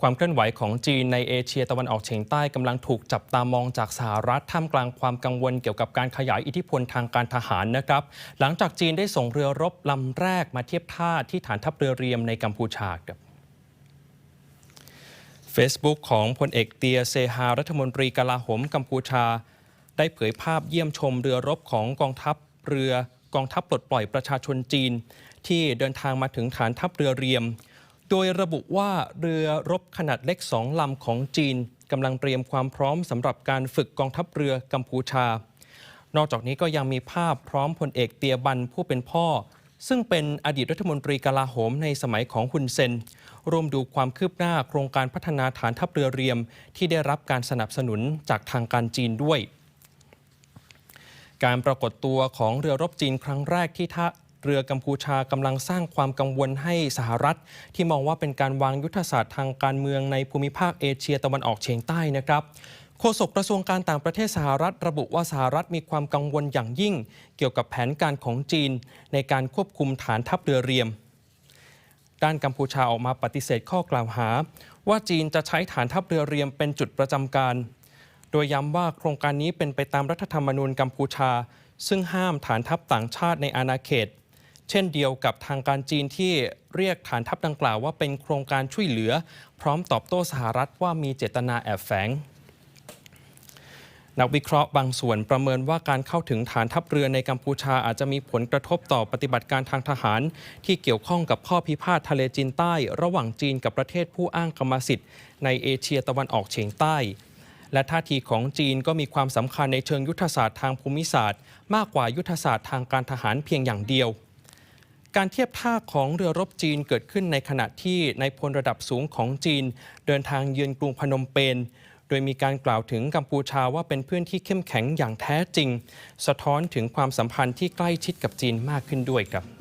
ความเคลื่อนไหวของจีนในเอเชียตะวันออกเฉียงใต้กำลังถูกจับตามองจากสหรัฐท่ามกลางความกังวลเกี่ยวกับการขยายอิทธิพลทางการทหารนะครับ หลังจากจีนได้ส่งเรือรบลำแรกมาเทียบท่าที่ฐานทัพเรือเรียมในกัมพูชาครับ Facebook ของพลเอกเตียเซฮารัฐมนตรีกลาโหมกัมพูชา ได้เผยภาพเยี่ยมชมเรือรบของกองทัพเรือกองทัพปลดปล่อยประชาชนจีน ที่เดินทางมาถึงฐานทัพเรือเรียม โดยระบุว่าเรือรบขนาดเล็กสองลำของจีนกำลังเตรียมความพร้อมสำหรับการฝึกกองทัพเรือกัมพูชา นอกจากนี้ก็ยังมีภาพพร้อมพลเอกเตียบันผู้เป็นพ่อ ซึ่งเป็นอดีตรัฐมนตรีกลาโหมในสมัยของฮุนเซนร่วมดูความคืบหน้าโครงการพัฒนาฐานทัพเรือเรียม ที่ได้รับการสนับสนุนจากทางการจีนด้วย การปรากฏตัวของเรือรบจีนครั้งแรกที่ท่า เรือกัมพูชากำลังสร้างความกังวลให้สหรัฐ ที่มองว่าเป็นการวางยุทธศาสตร์ทางการเมืองในภูมิภาคเอเชียตะวันออกเฉียงใต้นะครับโฆษกกระทรวงการต่างประเทศสหรัฐ ระบุว่าสหรัฐมีความกังวลอย่างยิ่ง เกี่ยวกับแผนการของจีน ในการควบคุมฐานทัพเรือเรียม ด้านกัมพูชาออกมาปฏิเสธข้อกล่าวหา ว่าจีนจะใช้ฐานทัพเรือเรียมเป็นจุดประจำการ โดยย้ำว่าโครงการนี้เป็นไปตามรัฐธรรมนูญกัมพูชา ซึ่งห้ามฐานทัพต่างชาติในอาณาเขต เช่นเดียวกับทางการจีนที่เรียกฐานทัพดังกล่าวว่าเป็นโครงการช่วยเหลือ พร้อมตอบโต้สหรัฐว่ามีเจตนาแอบแฝงนักวิเคราะห์บางส่วนประเมินว่าการเข้าถึงฐานทัพเรือในกัมพูชาอาจจะมีผลกระทบต่อปฏิบัติการทางทหาร ที่เกี่ยวข้องกับข้อพิพาททะเลจีนใต้ ระหว่างจีนกับประเทศผู้อ้างกรรมสิทธิ์ ในเอเชียตะวันออกเฉียงใต้ และท่าทีของจีนก็มีความสำคัญในเชิงยุทธศาสตร์ทางภูมิศาสตร์ มากกว่ายุทธศาสตร์ทางการทหารเพียงอย่างเดียว การเทียบท่าของเรือรบจีนเกิดขึ้นในขณะที่ในายพลระดับสูงของจีน เดินทางเยือนกรุงพนมเปญโดยมีการกล่าวถึงกัมพูชาว่าเป็นเพื่อนที่เข้มแข็งอย่างแท้จริง สะท้อนถึงความสัมพันธ์ที่ใกล้ชิดกับจีนมากขึ้นด้วยครับ